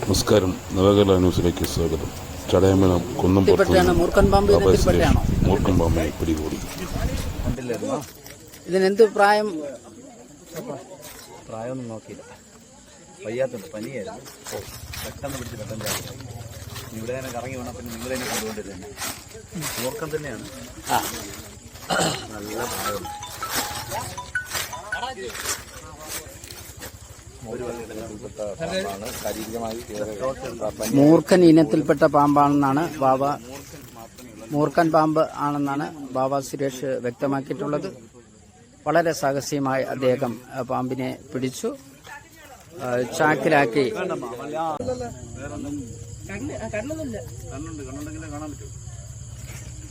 നമസ്കാരം. നവകേരള ന്യൂസിലേക്ക് സ്വാഗതം. ചടയമനം ഇതിൽപ്പെട്ടാണ് മൂർഖൻ പാമ്പ് മൂർഖൻ പാമ്പിനെ പിടികൂടി. ഇതിനെന്ത് പ്രായം? പ്രായമൊന്നും നോക്കിയില്ല. വയ്യാത്തുണ്ട് പനിയായിരുന്നു. പെട്ടെന്ന് പിടിച്ച് പെട്ടെന്ന് ചാടി. ഇവിടെ തന്നെ കറങ്ങി വേണം പിന്നെ നിങ്ങൾ തന്നെ കൊണ്ടുകൊണ്ടിരുന്നത് മൂർക്കം തന്നെയാണ്. ആ. നല്ല പ്രായമുണ്ട്. മൂർഖൻ ഇനത്തിൽപ്പെട്ട പാമ്പാണെന്നാണ് ബാബ മൂർഖൻ പാമ്പ് ആണെന്നാണ് ബാബ സുരേഷ് വ്യക്തമാക്കിയിട്ടുള്ളത്. വളരെ സാഹസ്യമായി അദ്ദേഹം പാമ്പിനെ പിടിച്ചു ചാക്കിലാക്കി.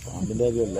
പാമ്പിന്റെ കാര്യമല്ല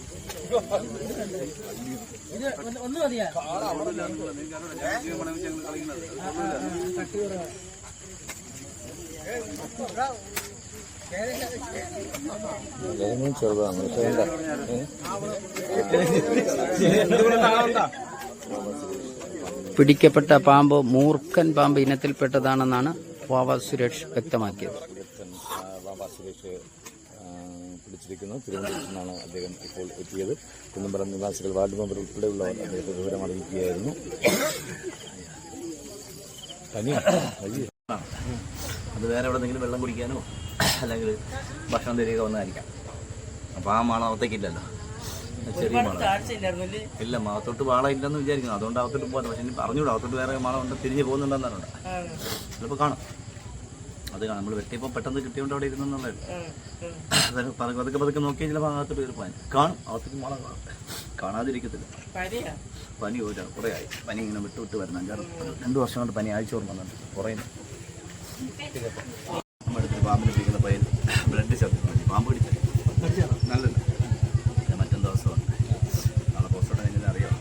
പിടിക്കപ്പെട്ട പാമ്പ് മൂർഖൻ പാമ്പ് ഇനത്തിൽപ്പെട്ടതാണെന്നാണ് വാവ സുരേഷ് വ്യക്തമാക്കിയത്. സുരേഷ് പിടിച്ചിരിക്കുന്നു. തിരുവനന്തപുരത്ത് നിന്നാണ് അദ്ദേഹം ഇപ്പോൾ എത്തിയത്. കുന്നമ്പലം നിവാസികൾ വാർഡ് മെമ്പർ ഉൾപ്പെടെയുള്ളവർ അദ്ദേഹത്തെ വിവരം അറിയിക്കുകയായിരുന്നു. അത് വേറെ എവിടെന്നെങ്കിലും വെള്ളം കുടിക്കാനോ അല്ലെങ്കിൽ ഭക്ഷണം തരിക വന്നായിരിക്കാം. അപ്പോൾ ആ മാളം അകത്തേക്കില്ലല്ലോ. ചെറിയ മാളം. ഇല്ല മാത്തോട്ട് വാള ഇല്ലെന്ന് വിചാരിക്കുന്നു. അതുകൊണ്ട് അകത്തോട്ട് പോകാൻ പക്ഷെ ഇനി പറഞ്ഞുകൂടാ. അകത്തോട്ട് വേറെ മാളം ഉണ്ട്. തിരിഞ്ഞ് പോകുന്നുണ്ടെന്നാണ് ചിലപ്പോൾ കാണും. അത് നമ്മൾ വെട്ടിയപ്പോൾ പെട്ടെന്ന് കിട്ടിയോണ്ട് അവിടെ ഇരുന്നുള്ളത് അതായത് പതുക്കെ പതുക്കെ നോക്കി ചില ഭാഗത്തോട്ട് ഒരു പനി കാണും. അവസ്ഥക്ക് മോളെ കാണാതിരിക്കത്തില്ല. പനി ഒരു കുറേ ആയി. പനി ഇങ്ങനെ വിട്ടു വിട്ട് വരുന്ന കാരണം രണ്ട് വർഷം കൊണ്ട് പനി ആഴ്ച ഓർമ്മ വന്നിട്ടുണ്ട്. കുറേ അടുത്ത് പാമ്പിന് പിടിക്കുന്ന പയ്യൻ. ബ്ലഡ് ചേർത്ത് പാമ്പ് പിടിച്ചു? നല്ലത്. മറ്റൊരു ദിവസമാണ് നാളെ പോസ്റ്റോടെ എങ്ങനെ അറിയാം.